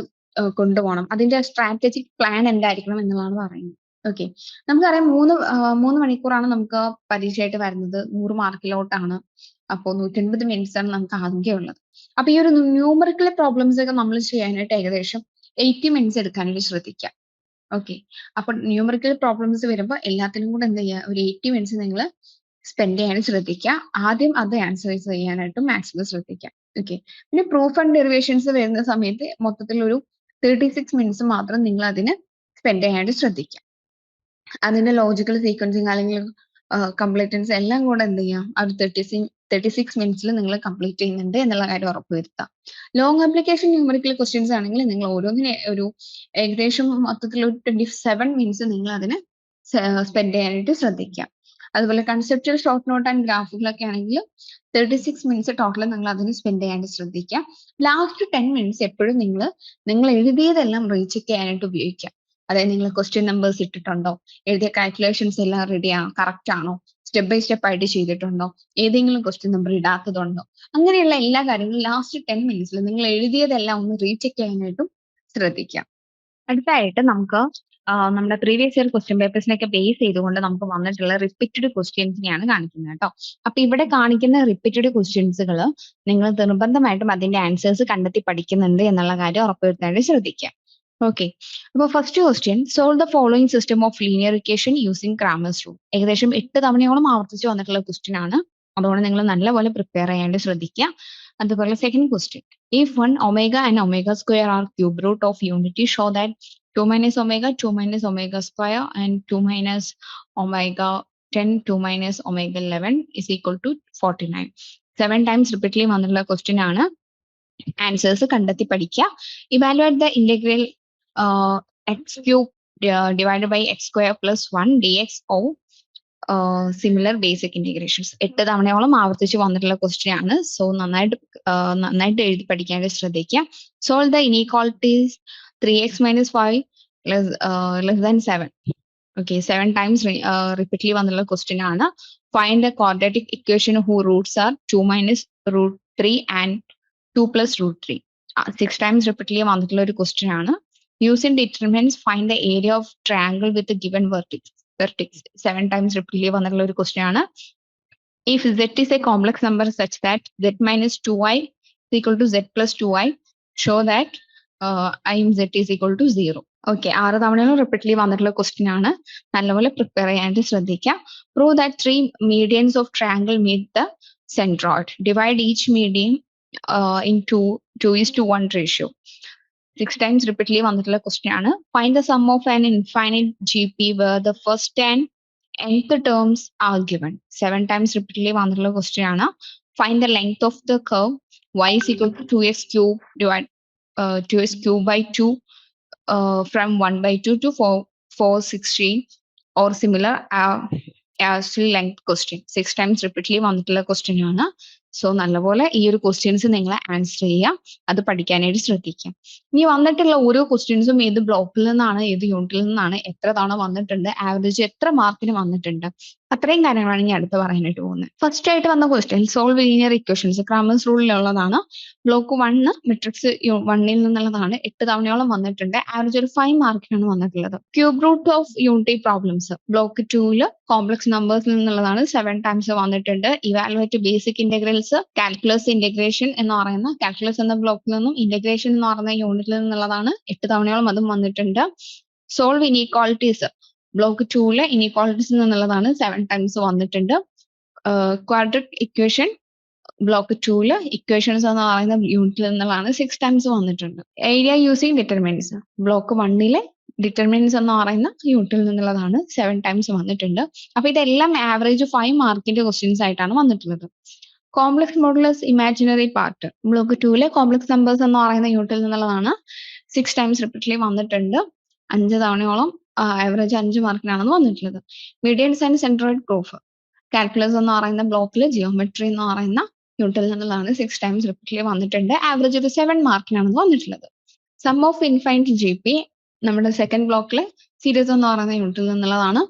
കൊണ്ടുപോകണം അതിന്റെ സ്ട്രാറ്റജിക് പ്ലാൻ എന്തായിരിക്കണം എന്നുള്ളതാണ് പറയുന്നത്. ഓക്കെ നമുക്കറിയാം മൂന്ന് മൂന്ന് മണിക്കൂറാണ് നമുക്ക് പരീക്ഷയായിട്ട് വരുന്നത്. നൂറ് മാർക്കിലോട്ടാണ് അപ്പോൾ നൂറ്റൻപത് മിനിറ്റ്സ് ആണ് നമുക്ക് ആകെ ഉള്ളത്. അപ്പൊ ഈ ഒരു ന്യൂമറിക്കൽ പ്രോബ്ലംസ് ഒക്കെ നമ്മൾ ചെയ്യാനായിട്ട് ഏകദേശം എയ്റ്റി മിനിറ്റ്സ് എടുക്കാനായിട്ട് ശ്രദ്ധിക്കാം. ഓക്കെ അപ്പൊ ന്യൂമറിക്കൽ പ്രോബ്ലംസ് വരുമ്പോൾ എല്ലാത്തിനും കൂടെ എന്ത് ചെയ്യുക? ഒരു എയ്റ്റി മിനിറ്റ്സ് നിങ്ങൾ സ്പെൻഡ് ചെയ്യാൻ ശ്രദ്ധിക്കുക ആദ്യം അത് ആൻസർ ചെയ്യാനായിട്ട് മാക്സിമം ശ്രദ്ധിക്കാം. ഓക്കെ പിന്നെ പ്രൂഫ് ആൻഡ് ഡെറിവേഷൻസ് വരുന്ന സമയത്ത് മൊത്തത്തിൽ ഒരു തേർട്ടി സിക്സ് മിനിറ്റ്സ് മാത്രം നിങ്ങൾ അതിന് സ്പെൻഡ് ചെയ്യാനായിട്ട് ശ്രദ്ധിക്കുക അതിന്റെ ലോജിക്കൽ സീക്വൻസിങ് അല്ലെങ്കിൽ കംപ്ലീറ്റൻസ് എല്ലാം കൂടെ എന്ത് ചെയ്യാം? ആ ഒരു തേർട്ടി സിക്സ് തേർട്ടി സിക്സ് മിനിറ്റ്സിൽ നിങ്ങൾ കംപ്ലീറ്റ് ചെയ്യുന്നുണ്ട് എന്നുള്ള കാര്യം ഉറപ്പുവരുത്താം ലോങ് ആപ്ലിക്കേഷൻ ന്യൂമറിക്കൽ ക്വസ്റ്റ്യൻസ് ആണെങ്കിൽ നിങ്ങൾ ഓരോന്നിനെ ഒരു ഏകദേശം മൊത്തത്തിൽ ഒരു ട്വന്റി സെവൻ മിനിറ്റ്സ് നിങ്ങൾ അതിന് സ്പെൻഡ് ചെയ്യാനായിട്ട് ശ്രദ്ധിക്കാം. അതുപോലെ കൺസെപ്റ്റൽ ഷോർട്ട് നോട്ട് ആൻഡ് ഗ്രാഫുകളൊക്കെ ആണെങ്കിൽ തേർട്ടി സിക്സ് മിനിറ്റ്സ് ടോട്ടൽ നിങ്ങൾ അതിന് സ്പെൻഡ് ചെയ്യാനായിട്ട് ശ്രദ്ധിക്കുക ലാസ്റ്റ് ടെൻ മിനിറ്റ്സ് എപ്പോഴും നിങ്ങൾ നിങ്ങൾ എഴുതിയതെല്ലാം റീചെക്ക് ചെയ്യാനായിട്ട് ഉപയോഗിക്കുക അതായത് നിങ്ങൾ ക്വസ്റ്റ്യൻ നമ്പേഴ്സ് ഇട്ടിട്ടുണ്ടോ? എഴുതിയ കാൽക്കുലേഷൻസ് എല്ലാം റെഡി ആണോ കറക്റ്റ് ആണോ? സ്റ്റെപ്പ് ബൈ സ്റ്റെപ്പ് ആയിട്ട് ചെയ്തിട്ടുണ്ടോ? ഏതെങ്കിലും ക്വസ്റ്റ്യൻ നമ്പർ ഇടാത്തതുണ്ടോ? അങ്ങനെയുള്ള എല്ലാ കാര്യങ്ങളും ലാസ്റ്റ് ടെൻ മിനിറ്റ്സിൽ നിങ്ങൾ എഴുതിയതെല്ലാം ഒന്ന് റീചെക്ക് ചെയ്യാനായിട്ടും ശ്രദ്ധിക്കാം. അടുത്തായിട്ട് നമുക്ക് നമ്മുടെ പ്രീവിയസ് ഇയർ ക്വസ്റ്റ്യൻ പേപ്പേഴ്സിനൊക്കെ ബേസ് ചെയ്തുകൊണ്ട് നമുക്ക് വന്നിട്ടുള്ള റിപ്പീറ്റഡ് ക്വസ്റ്റ്യൻസിനെയാണ് കാണിക്കുന്നത് കേട്ടോ. അപ്പൊ ഇവിടെ കാണിക്കുന്ന റിപ്പീറ്റഡ് ക്വസ്റ്റ്യൻസുകൾ നിങ്ങൾ നിർബന്ധമായിട്ടും അതിന്റെ ആൻസേഴ്സ് കണ്ടെത്തി പഠിക്കുന്നുണ്ട് എന്നുള്ള കാര്യം ഉറപ്പുവരുത്താനായിട്ട് ശ്രദ്ധിക്കുക ഓക്കെ അപ്പൊ first question solve the following system of linear equation using Cramer's rule ഏകദേശം എട്ട് തവണയോളം ആവർത്തിച്ച് വന്നിട്ടുള്ള ക്വസ്റ്റ്യൻ ആണ്. അതുകൊണ്ട് നിങ്ങൾ നല്ലപോലെ പ്രിപ്പയർ ചെയ്യാണ്ട് ശ്രദ്ധിക്കുക അതുപോലെ second question if one omega and omega square are cube root of unity show that 2 minus omega, 2 minus omega square, and 2 minus omega 10, 2 minus omega 11 is equal to 49. Seven times repeatedly വന്നിട്ടുള്ള question ആണ്. Answers കണ്ടെത്തി പഠിക്കുക evaluate the integral x cube divide by x square plus one d x oh similar basic integrations എട്ട് തവണയോളം ആവർത്തിച്ച് വന്നിട്ടുള്ള question ആണ്. So നന്നായിട്ട് നന്നായിട്ട് എഴുതി പഠിക്കാനായിട്ട് ശ്രദ്ധിക്കുക. Solve the inequalities three x minus five less than seven okay seven times repeatedly വന്നിട്ടുള്ള ക്വസ്റ്റ്യൻ ആണ്. Find the quadratic equation who roots are two minus root three and two plus root three six times repeatedly വന്നിട്ടുള്ള ഒരു question ആണ്. using determinants find the area of triangle with given vertices vertices seven times repeatedly വന്നിട്ടുള്ള ഒരു question ആണ് if z is a complex number such that z minus 2i is equal to z plus 2i show that uh, i in z is equal to 0 okay ആറ് തവണയും repeatedly വന്നിട്ടുള്ള question ആണ് നല്ലപോലെ prepare ചെയ്യാനായിട്ട് ശ്രദ്ധിക്കുക prove that three medians of triangle meet the centroid divide each medium into two is to one ratio six times repeatedly വന്നിട്ടുള്ള question ആണ് find the sum of an infinite G P where the first and nth terms are given. Seven times repeatedly വന്നിട്ടുള്ള question ആണ്. Find the length of the curve y is equal to 2x cube divide uh, 2x cube by 2 uh, from 1 by 2 to 4, 416 or similar uh, as length question. Six times repeatedly വന്നിട്ടുള്ള question ആണ്. so നല്ലപോലെ ഈ ഒരു questions നിങ്ങൾ answer ചെയ്യുക അത് പഠിക്കാനായിട്ട് ശ്രദ്ധിക്കുക ഇനി വന്നിട്ടുള്ള ഓരോ ക്വസ്റ്റ്യൻസും ഏത് ബ്ലോക്കിൽ നിന്നാണ് ഏത് യൂണിറ്റിൽ നിന്നാണ് എത്ര തവണ വന്നിട്ടുണ്ട് ആവറേജ് എത്ര മാർക്കിന് വന്നിട്ടുണ്ട്? അത്രയും കാര്യങ്ങളാണ് ഞാൻ അടുത്ത് പറയാനായിട്ട് പോകുന്നത്. ഫസ്റ്റ് ആയിട്ട് വന്ന question solve linear equations Cramer's റൂളിലുള്ളതാണ് block one matrix വണ്ണിൽ നിന്നുള്ളതാണ് എട്ട് തവണയോളം വന്നിട്ടുണ്ട്. ആവറേജ് ഒരു ഫൈവ് മാർക്കിനാണ് വന്നിട്ടുള്ളത്. Cube root of unity problems block tool complex നമ്പേഴ്സിൽ നിന്നുള്ളതാണ് സെവൻ ടൈംസ് വന്നിട്ടുണ്ട്. Evaluate basic integrals calculus integration എന്ന് പറയുന്ന കാൽക്കുലസ് എന്ന ബ്ലോക്കിൽ നിന്നും ഇന്റഗ്രേഷൻ എന്ന് പറയുന്ന യൂണിറ്റിൽ നിന്നുള്ളതാണ് എട്ട് തവണയോളം അതും വന്നിട്ടുണ്ട്. സോൾവ് ഇനീക്വാളിറ്റീസ് ബ്ലോക്ക് ടൂവിലെ ഇനീക്വാളിറ്റീസ് നിന്നുള്ളതാണ് സെവൻ ടൈംസ് വന്നിട്ടുണ്ട്. ക്വാഡ്രറ്റ് ഇക്വേഷൻ ബ്ലോക്ക് ടൂൽ ഇക്വേഷൻസ് എന്ന് പറയുന്ന യൂണിറ്റിൽ നിന്നുള്ളതാണ് സിക്സ് ടൈംസ് വന്നിട്ടുണ്ട്. ഏരിയ യൂസിങ് ഡിറ്റർമിനൻസ് ബ്ലോക്ക് വണ്ണിലെ ഡിറ്റർമിനൻസ് എന്ന് പറയുന്ന യൂണിറ്റിൽ നിന്നുള്ളതാണ് സെവൻ ടൈംസ് വന്നിട്ടുണ്ട്. അപ്പൊ ഇതെല്ലാം ആവറേജ് ഫൈവ് മാർക്കിന്റെ ക്വസ്റ്റ്യൻസ് ആയിട്ടാണ് വന്നിട്ടുള്ളത്. Complex modulus imaginary part block ടൂലെ complex numbers എന്ന് പറയുന്ന യൂണിറ്റിൽ നിന്നുള്ളതാണ് സിക്സ് ടൈംസ് റിപ്പീറ്റ്ലി വന്നിട്ടുണ്ട്. അഞ്ച് തവണയോളം ആവറേജ് അഞ്ച് മാർക്കിനാണെന്ന് വന്നിട്ടുള്ളത്. Medians and centroid proof calculus എന്ന് പറയുന്ന ബ്ലോക്കിൽ ജിയോമെട്രി എന്ന് പറയുന്ന യൂണിറ്റിൽ നിന്നുള്ളതാണ് സിക്സ് ടൈംസ് റിപ്പീറ്റ്ലി വന്നിട്ടുണ്ട്. ആവറേജ് ഒരു സെവൻ മാർക്കിനാണെന്ന് വന്നിട്ടുള്ളത്. Sum of infinite G P നമ്മുടെ സെക്കൻഡ് ബ്ലോക്കിൽ സീരീസ് എന്ന് പറയുന്ന യൂണിറ്റിൽ നിന്നുള്ളതാണ്.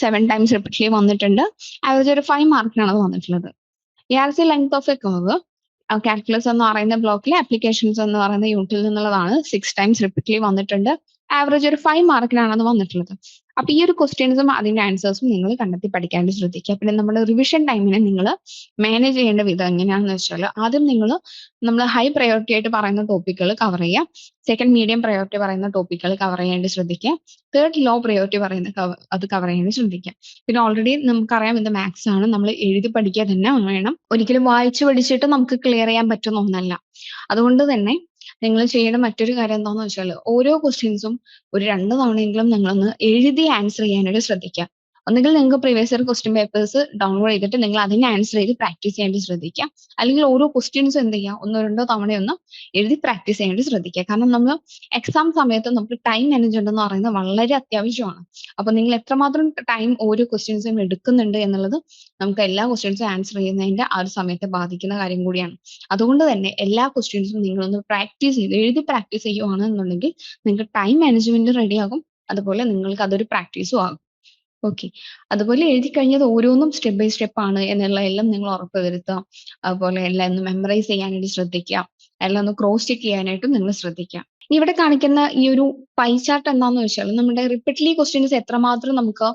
സെവൻ ടൈംസ് റിപ്പീറ്റ്ലി വന്നിട്ടുണ്ട്. ആവറേജ് ഒരു ഫൈവ് മാർക്കിനാണ് അത് വന്നിട്ടുള്ളത്. A R C length of a curve calculus എന്ന് പറയുന്ന ബ്ലോക്കിലെ ആപ്ലിക്കേഷൻസ് എന്ന് പറയുന്ന യൂണിറ്റിൽ നിന്നുള്ളതാണ്. സിക്സ് ടൈംസ് റിപ്പീറ്റ്ലി വന്നിട്ടുണ്ട്. ആവറേജ് ഒരു ഫൈവ് മാർക്കിനാണ് അത് വന്നിട്ടുള്ളത്. അപ്പൊ ഈ ഒരു ക്വസ്റ്റ്യൻസും അതിന്റെ ആൻസേഴ്സും നിങ്ങൾ കണ്ടെത്തി പഠിക്കാണ്ട് ശ്രദ്ധിക്കുക. പിന്നെ നമ്മുടെ റിവിഷൻ ടൈമിനെ നിങ്ങൾ മാനേജ് ചെയ്യേണ്ട വിധം എങ്ങനെയാണെന്ന് വെച്ചാൽ ആദ്യം നിങ്ങൾ നമ്മൾ ഹൈ പ്രയോറിറ്റി ആയിട്ട് പറയുന്ന ടോപ്പിക്കുകൾ കവർ ചെയ്യുക. സെക്കൻഡ് മീഡിയം പ്രയോറിറ്റി പറയുന്ന ടോപ്പിക്കുകൾ കവർ ചെയ്യാണ്ട് ശ്രദ്ധിക്കുക. തേർഡ് ലോ പ്രയോറിറ്റി പറയുന്ന അത് കവർ ചെയ്യാണ്ട് ശ്രദ്ധിക്കുക. പിന്നെ ഓൾറെഡി നമുക്കറിയാം ഇത് മാത്സ് ആണ്. നമ്മൾ എഴുതി പഠിക്കുക തന്നെ വേണം. ഒരിക്കലും വായിച്ചു പഠിച്ചിട്ട് നമുക്ക് ക്ലിയർ ചെയ്യാൻ പറ്റുന്ന ഒന്നല്ല. അതുകൊണ്ട് തന്നെ നിങ്ങൾ ചെയ്യേണ്ട മറ്റൊരു കാര്യം എന്താണെന്ന് വെച്ചാൽ ഓരോ ക്വസ്റ്റ്യൻസും ഒരു രണ്ട് തവണയെങ്കിലും നിങ്ങളൊന്ന് എഴുതി ആൻസർ ചെയ്യാനായിട്ട് ശ്രദ്ധിക്കുക. ഒന്നുകിൽ നിങ്ങൾക്ക് previous year question papers download ചെയ്തിട്ട് നിങ്ങൾ അതിനെ ആൻസർ ചെയ്ത് പ്രാക്ടീസ് ചെയ്യേണ്ടി ശ്രദ്ധിക്കുക അല്ലെങ്കിൽ ഓരോ ക്വസ്റ്റ്യൻസ് എന്ത് ചെയ്യുക ഒന്നോ രണ്ടോ തവണയൊന്നും എഴുതി പ്രാക്ടീസ് ചെയ്യേണ്ടി ശ്രദ്ധിക്കുക കാരണം നമ്മൾ എക്സാം സമയത്ത് നമുക്ക് ടൈം മാനേജ്മെന്റ് എന്ന് പറയുന്നത് വളരെ അത്യാവശ്യമാണ്. അപ്പൊ നിങ്ങൾ എത്രമാത്രം ടൈം ഓരോ ക്വസ്റ്റ്യൻസും എടുക്കുന്നുണ്ട് എന്നുള്ളത് നമുക്ക് എല്ലാ ക്വസ്റ്റ്യൻസും ആൻസർ ചെയ്യുന്നതിന്റെ ആ ഒരു സമയത്തെ ബാധിക്കുന്ന കാര്യം കൂടിയാണ്. അതുകൊണ്ട് തന്നെ എല്ലാ ക്വസ്റ്റ്യൻസും നിങ്ങളൊന്ന് പ്രാക്ടീസ് ചെയ്ത് എഴുതി പ്രാക്ടീസ് ചെയ്യുവാണെന്നുണ്ടെങ്കിൽ നിങ്ങൾക്ക് ടൈം മാനേജ്മെന്റ് റെഡിയാകും അതുപോലെ നിങ്ങൾക്ക് അതൊരു പ്രാക്ടീസും ആകും. ഓക്കെ അതുപോലെ എഴുതി കഴിഞ്ഞത് ഓരോന്നും സ്റ്റെപ്പ് ബൈ സ്റ്റെപ്പ് ആണ് എന്നുള്ള എല്ലാം നിങ്ങൾ ഉറപ്പ് വരുത്തുക. അതുപോലെ എല്ലാം ഒന്ന് മെമ്മറൈസ് ചെയ്യാനായിട്ട് ശ്രദ്ധിക്കുക. എല്ലാം ഒന്ന് ക്രോസ് ചെക്ക് ചെയ്യാനായിട്ടും നിങ്ങൾ ശ്രദ്ധിക്കുക. ഇവിടെ കാണിക്കുന്ന ഈ ഒരു പൈ ചാർട്ട് എന്താന്ന് വെച്ചാൽ നമ്മുടെ റിപ്പീറ്റഡ്ലി ക്വസ്റ്റ്യൻസ് എത്രമാത്രം നമുക്ക്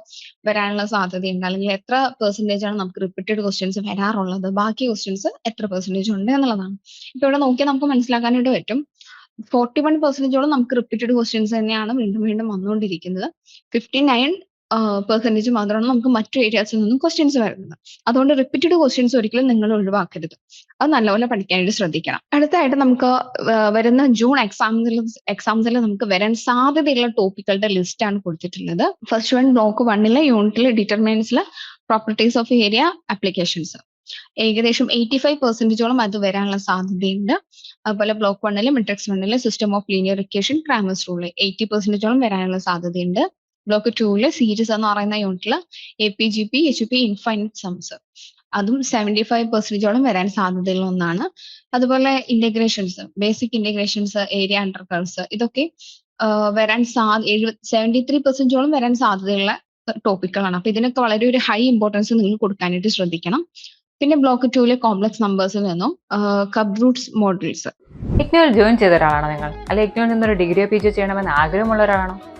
വരാനുള്ള സാധ്യതയുണ്ട്. അല്ലെങ്കിൽ എത്ര പെർസെന്റേജ് ആണ് നമുക്ക് റിപ്പീറ്റഡ് ക്വസ്റ്റ്യൻസ് വരാറുള്ളത്. ബാക്കി ക്വസ്റ്റ്യൻസ് എത്ര പെർസെന്റേജ് ഉണ്ട് എന്നുള്ളതാണ്. ഇപ്പൊ ഇവിടെ നോക്കിയാൽ നമുക്ക് മനസ്സിലാക്കാനായിട്ട് പറ്റും. ഫോർട്ടി വൺ പെർസെന്റേജോളം നമുക്ക് റിപ്പീറ്റഡ് ക്വസ്റ്റ്യൻസ് തന്നെയാണ് വീണ്ടും വീണ്ടും വന്നുകൊണ്ടിരിക്കുന്നത്. ഫിഫ്റ്റി നയൻ പെർസെന്റേജ് മാത്രമാണ് നമുക്ക് മറ്റു ഏരിയാസിൽ നിന്നും ക്വസ്റ്റ്യൻസ് വരുന്നത്. അതുകൊണ്ട് റിപ്പീറ്റഡ് ക്വസ്റ്റ്യൻസ് ഒരിക്കലും നിങ്ങൾ ഒഴിവാക്കരുത്. അത് നല്ലപോലെ പഠിക്കാനായിട്ട് ശ്രദ്ധിക്കണം. അടുത്തായിട്ട് നമുക്ക് വരുന്ന ജൂൺ എക്സാംസിൽ എക്സാംസിൽ നമുക്ക് വരാൻ സാധ്യതയുള്ള ടോപ്പിക്കുകളുടെ ലിസ്റ്റ് ആണ് കൊടുത്തിട്ടുള്ളത്. ഫസ്റ്റ് വൺ ബ്ലോക്ക് വണ്ണിലെ യൂണിറ്റിലെ ഡിറ്റർമിനൻസിലെ പ്രോപ്പർട്ടീസ് ഓഫ് ഏരിയ ആപ്ലിക്കേഷൻസ് ഏകദേശം എയ്റ്റി ഫൈവ് പെർസെന്റേജോളം അത് വരാനുള്ള സാധ്യതയുണ്ട്. അതുപോലെ ബ്ലോക്ക് വണ്ണിലെ മെട്രിക്സ് വണ്ണിലെ system of linear equation Cramer's rule eighty പെർസെന്റേജോളം വരാനുള്ള സാധ്യതയുണ്ട്. ബ്ലോക്ക് ടൂവിൽ സീരീസ് എന്ന് പറയുന്ന യൂണിറ്റിൽ A P G P H P infinite sums അതും സെവന്റി ഫൈവ് പെർസെന്റേജോളം വരാൻ സാധ്യതയുള്ള ഒന്നാണ്. അതുപോലെ integrations basic integrations area under curves ഇതൊക്കെ വരാൻ സാധ്യ സെവന്റി ത്രീ പെർസെന്റോളം വരാൻ സാധ്യതയുള്ള ടോപ്പിക്കുകളാണ് അപ്പൊ ഇതിനൊക്കെ വളരെ ഒരു ഹൈ ഇമ്പോർട്ടൻസ് നിങ്ങൾ കൊടുക്കാനായിട്ട് ശ്രദ്ധിക്കണം. പിന്നെ ബ്ലോക്ക് ടൂവിലെ കോംപ്ലക്സ് നമ്പേഴ്സിൽ നിന്നും കബ് റൂട്ട്സ് മോഡൽസ് ഇഗ്നോയിൽ ജോയിൻ ചെയ്ത ഒരാളാണോ നിങ്ങൾ? അല്ലെങ്കിൽ ഇഗ്നോയിൽ നിന്നൊരു ഡിഗ്രിയോ പി ജി ചെയ്യണമെന്ന് ആഗ്രഹമുള്ള ഒരാളാണോ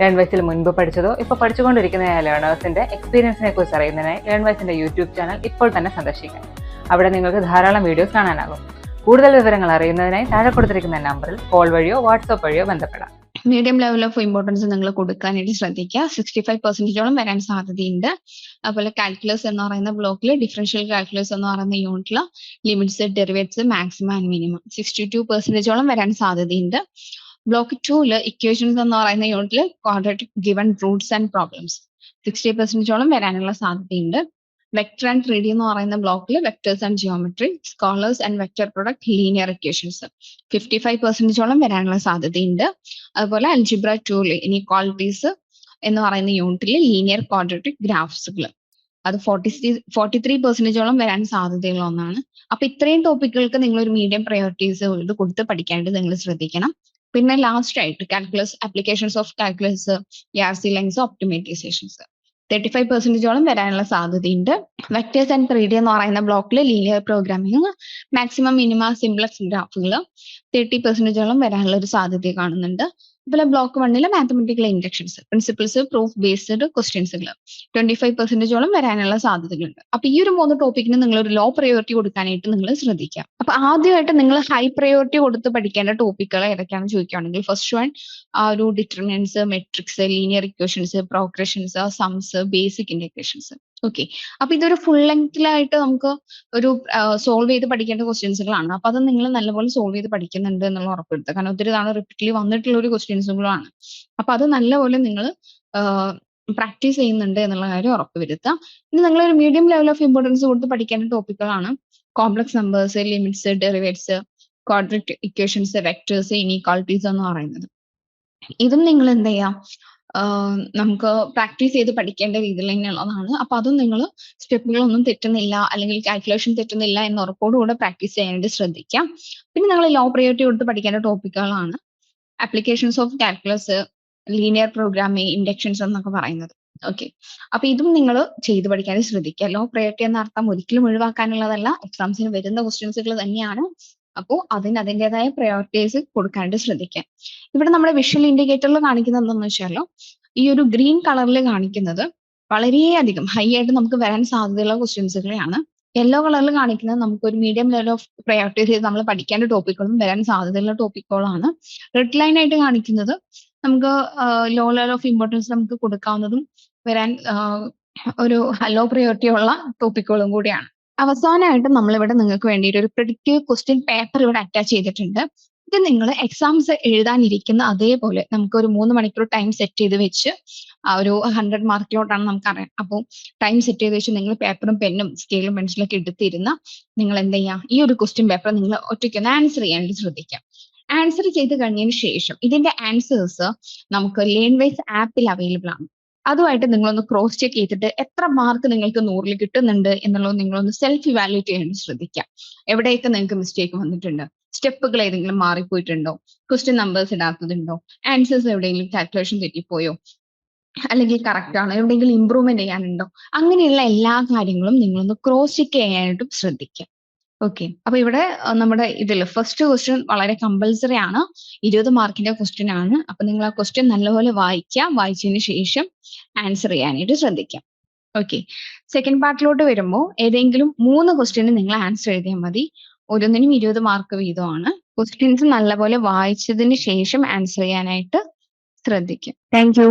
ലേൺ വൈസിൽ മുൻപ് പഠിച്ചതോ ഇപ്പോൾ പഠിച്ചുകൊണ്ടിരിക്കുന്ന ലേണേഴ്സിന്റെ എക്സ്പീരിയൻസിനെ കുറിച്ച് അറിയുന്നതിനായി ലേൺ വൈസിന്റെ യൂട്യൂബ് ചാനൽ ഇപ്പോൾ തന്നെ സന്ദർശിക്കാം അവിടെ നിങ്ങൾക്ക് ധാരാളം വീഡിയോസ് കാണാനാകും. കൂടുതൽ വിവരങ്ങൾ അറിയുന്നതിനായി താഴെ കൊടുത്തിരിക്കുന്ന നമ്പറിൽ കോൾ വഴിയോ വാട്സ്ആപ്പ് വഴിയോ ബന്ധപ്പെടാം. മീഡിയം ലെവൽ ഓഫ് ഇമ്പോർട്ടൻസ് നിങ്ങൾ കൊടുക്കാനായിട്ട് ശ്രദ്ധിക്കുക. സിക്സ്റ്റി ഫൈവ് പെർസെന്റേജോളം വരാൻ സാധ്യതയുണ്ട്. അതുപോലെ കാൽക്കുലസ് എന്ന് പറയുന്ന ബ്ലോക്കിൽ ഡിഫറൻഷ്യൽ കാൽക്കുലസ് എന്ന് പറയുന്ന യൂണിറ്റിൽ limits derivatives maximum and minimum sixty two പെർസെന്റേജോളം വരാൻ സാധ്യതയുണ്ട്. ബ്ലോക്ക് ടൂൽ ഇക്വേഷൻസ് എന്ന് പറയുന്ന യൂണിറ്റിൽ quadratic given roots and problems sixty പെർസെന്റേജോളം വരാനുള്ള സാധ്യതയുണ്ട്. വെക്ടർ ആൻഡ് ത്രീ ഡി എന്ന് പറയുന്ന ബ്ലോക്കിൽ vectors and geometry scalars and vector product linear equations fifty five പെർസെന്റേജോളം വരാനുള്ള സാധ്യതയുണ്ട്. അതുപോലെ അൽജിബ്ര ടൂൽ ഇനീക്വാളിറ്റീസ് എന്ന് പറയുന്ന യൂണിറ്റിൽ ലീനിയർ ക്വാഡ്രറ്റിക് ഗ്രാഫ്സുകൾ അത് ഫോർട്ടി ഫോർട്ടി ത്രീ പെർസെന്റേജോളം വരാൻ സാധ്യതയുള്ള ഒന്നാണ്. അപ്പൊ ഇത്രയും ടോപ്പിക്കുകൾക്ക് നിങ്ങൾ ഒരു മീഡിയം പ്രയോറിറ്റീസ് കൊടുത്ത് പഠിക്കാനായിട്ട് നിങ്ങൾ ശ്രദ്ധിക്കണം. പിന്നെ ലാസ്റ്റ് ആയിട്ട് calculus applications of calculus R C lines optimisations thirty five പെർസെന്റേജോളം വരാനുള്ള സാധ്യതയുണ്ട്. വെക്ടേഴ്സ് ആൻഡ് ത്രീ എന്ന് പറയുന്ന ബ്ലോക്കിൽ linear programming maximum minimum simplex ഗ്രാഫുകൾ തേർട്ടി പെർസെന്റേജോളം വരാനുള്ള ഒരു സാധ്യത കാണുന്നുണ്ട്. അതുപോലെ ബ്ലോക്ക് വണ്ണിലെ mathematical inductions principles proof based ക്വസ്റ്റ്യൻസുകൾ twenty five പെർസെന്റേജോളം വരാനുള്ള സാധ്യതകളുണ്ട്. അപ്പൊ ഈ ഒരു മൂന്ന് ടോപ്പിക്കിന് നിങ്ങൾ ഒരു ലോ പ്രയോറിറ്റി കൊടുക്കാനായിട്ട് നിങ്ങൾ ശ്രദ്ധിക്കുക. അപ്പൊ ആദ്യമായിട്ട് നിങ്ങൾ ഹൈ പ്രയോറിറ്റി കൊടുത്ത് പഠിക്കേണ്ട ടോപ്പിക്കുകൾ ഏതൊക്കെയാണെന്ന് ചോദിക്കുകയാണെങ്കിൽ ഫസ്റ്റ് വൺ ആ ഒരു determinants matrix linear equations progressions sums basic integrations okay അപ്പൊ ഇതൊരു ഫുൾ ലെങ്തിലായിട്ട് നമുക്ക് ഒരു സോൾവ് ചെയ്ത് പഠിക്കേണ്ട ക്വസ്റ്റ്യൻസുകളാണ് അപ്പൊ അത് നിങ്ങൾ നല്ലപോലെ സോൾവ് ചെയ്ത് പഠിക്കുന്നുണ്ട് എന്നുള്ള ഉറപ്പെടുത്തുക കാരണം ഒത്തിരി തവണ റിപ്പീറ്റ്ലി വന്നിട്ടുള്ള ഒരു ക്വസ്റ്റ്യൻസുകളാണ് അപ്പൊ അത് നല്ലപോലെ നിങ്ങൾ പ്രാക്ടീസ് ചെയ്യുന്നുണ്ട് എന്നുള്ള കാര്യം ഉറപ്പുവരുത്തുക. ഇനി നിങ്ങൾ ഒരു മീഡിയം ലെവൽ ഓഫ് ഇമ്പോർട്ടൻസ് കൊടുത്ത് പഠിക്കേണ്ട ടോപ്പിക്കുകളാണ് complex numbers limits derivatives quadratic equations vectors inequalities എന്ന് പറയുന്നത്. ഇതും നിങ്ങൾ എന്ത് ചെയ്യാം നമുക്ക് പ്രാക്ടീസ് ചെയ്ത് പഠിക്കേണ്ട രീതിയിൽ തന്നെയുള്ളതാണ്. അപ്പൊ അതും നിങ്ങൾ സ്റ്റെപ്പുകളൊന്നും തെറ്റുന്നില്ല അല്ലെങ്കിൽ കാൽക്കുലേഷൻ തെറ്റുന്നില്ല എന്ന ഉറപ്പോടുകൂടെ പ്രാക്ടീസ് ചെയ്യാനായിട്ട് ശ്രദ്ധിക്കാം. പിന്നെ നിങ്ങൾ ലോ പ്രയോറിറ്റി കൊടുത്ത് പഠിക്കേണ്ട ടോപ്പിക്കുകളാണ്. Applications of calculus linear programming inductions എന്നൊക്കെ പറയുന്നത്. ഓക്കെ. അപ്പൊ ഇതും നിങ്ങൾ ചെയ്തു പഠിക്കാൻ ശ്രദ്ധിക്കുക. ലോ പ്രയോറിറ്റി എന്ന അർത്ഥം ഒരിക്കലും ഒഴിവാക്കാനുള്ളതല്ല. എക്സാംസിന് വരുന്ന ക്വസ്റ്റ്യൻസുകൾ തന്നെയാണ്. അപ്പോൾ അതിന് അതിന്റെതായ പ്രയോറിറ്റീസ് കൊടുക്കാനായിട്ട് ശ്രദ്ധിക്കാം. ഇവിടെ നമ്മുടെ വിഷ്വൽ ഇൻഡിക്കേറ്ററിൽ കാണിക്കുന്നത് എന്താണെന്ന് വെച്ചാലോ ഈ ഒരു ഗ്രീൻ കളറിൽ കാണിക്കുന്നത് വളരെയധികം ഹൈ ആയിട്ട് നമുക്ക് വരാൻ സാധ്യതയുള്ള ക്വസ്റ്റ്യൻസുകളെയാണ് യെല്ലോ കളറിൽ കാണിക്കുന്നത് നമുക്ക് ഒരു മീഡിയം ലെവൽ ഓഫ് പ്രയോറിറ്റൈസ് ചെയ്ത് നമ്മൾ പഠിക്കേണ്ട ടോപ്പിക്കുകളും വരാൻ സാധ്യതയുള്ള ടോപ്പിക്കുകളാണ് റെഡ് ലൈൻ ആയിട്ട് കാണിക്കുന്നത് നമുക്ക് ലോ ലെവൽ ഓഫ് ഇമ്പോർട്ടൻസ് നമുക്ക് കൊടുക്കാവുന്നതും വരാൻ ഒരു ലോ പ്രയോറിറ്റി ഉള്ള ടോപ്പിക്കുകളും കൂടിയാണ്. അവസാനമായിട്ട് നമ്മളിവിടെ നിങ്ങൾക്ക് വേണ്ടിയിട്ട് ഒരു പ്രിഡിക്റ്റീവ് ക്വസ്റ്റ്യൻ പേപ്പർ ഇവിടെ അറ്റാച്ച് ചെയ്തിട്ടുണ്ട്. ഇത് നിങ്ങൾ എക്സാംസ് എഴുതാനിരിക്കുന്ന അതേപോലെ നമുക്ക് ഒരു മൂന്ന് മണിക്കൂർ ടൈം സെറ്റ് ചെയ്ത് വെച്ച് ആ ഒരു ഹൺഡ്രഡ് മാർക്കിലോട്ടാണ് നമുക്കറിയാം. അപ്പോൾ ടൈം സെറ്റ് ചെയ്ത് വെച്ച് നിങ്ങൾ പേപ്പറും പെന്നും സ്കെയിലും പെൻസിലൊക്കെ എടുത്തിരുന്ന നിങ്ങൾ എന്ത് ചെയ്യുക ഈ ഒരു ക്വസ്റ്റ്യൻ പേപ്പർ നിങ്ങൾ ഒറ്റയ്ക്കൊന്ന് ആൻസർ ചെയ്യാനായിട്ട് ശ്രദ്ധിക്കാം. ആൻസർ ചെയ്ത് കഴിഞ്ഞതിന് ശേഷം ഇതിന്റെ ആൻസേഴ്സ് നമുക്ക് ലേൺ വൈസ് ആപ്പിൽ അവൈലബിൾ ആണ്. അതുമായിട്ട് നിങ്ങളൊന്ന് ക്രോസ് ചെക്ക് ചെയ്തിട്ട് എത്ര മാർക്ക് നിങ്ങൾക്ക് നൂറിൽ കിട്ടുന്നുണ്ട് എന്നുള്ളത് നിങ്ങളൊന്ന് സെൽഫ് ഇവാലുവേറ്റ് ചെയ്യാൻ ശ്രദ്ധിക്കുക എവിടെയൊക്കെ നിങ്ങൾക്ക് മിസ്റ്റേക്ക് വന്നിട്ടുണ്ട്? സ്റ്റെപ്പുകൾ ഏതെങ്കിലും മാറിപ്പോയിട്ടുണ്ടോ? ക്വസ്റ്റ്യൻ നമ്പേഴ്സ് ഇടാത്തതുണ്ടോ? ആൻസേഴ്സ് എവിടെയെങ്കിലും കാൽക്കുലേഷൻ തെറ്റിപ്പോയോ? അല്ലെങ്കിൽ കറക്റ്റ് ആണോ? എവിടെയെങ്കിലും ഇമ്പ്രൂവ്മെന്റ് ചെയ്യാനുണ്ടോ? അങ്ങനെയുള്ള എല്ലാ കാര്യങ്ങളും നിങ്ങളൊന്ന് ക്രോസ് ചെക്ക് ചെയ്യാനായിട്ടും ശ്രദ്ധിക്കുക ഓക്കെ അപ്പൊ ഇവിടെ നമ്മുടെ ഇതിൽ ഫസ്റ്റ് ക്വസ്റ്റ്യൻ വളരെ കമ്പൽസറി ആണ്. ഇരുപത് മാർക്കിന്റെ ക്വസ്റ്റ്യൻ ആണ്. അപ്പൊ നിങ്ങൾ ആ ക്വസ്റ്റ്യൻ നല്ലപോലെ വായിക്കാം. വായിച്ചതിന് ശേഷം ആൻസർ ചെയ്യാനായിട്ട് ശ്രദ്ധിക്കാം. ഓക്കെ സെക്കൻഡ് പാർട്ടിലോട്ട് വരുമ്പോൾ ഏതെങ്കിലും മൂന്ന് ക്വസ്റ്റ്യന് നിങ്ങൾ ആൻസർ എഴുതിയാൽ മതി. ഓരോന്നിനും ഇരുപത് മാർക്ക് വീതമാണ്. ക്വസ്റ്റ്യൻസ് നല്ലപോലെ വായിച്ചതിന് ശേഷം ആൻസർ ചെയ്യാനായിട്ട് ശ്രദ്ധിക്കും. Thank you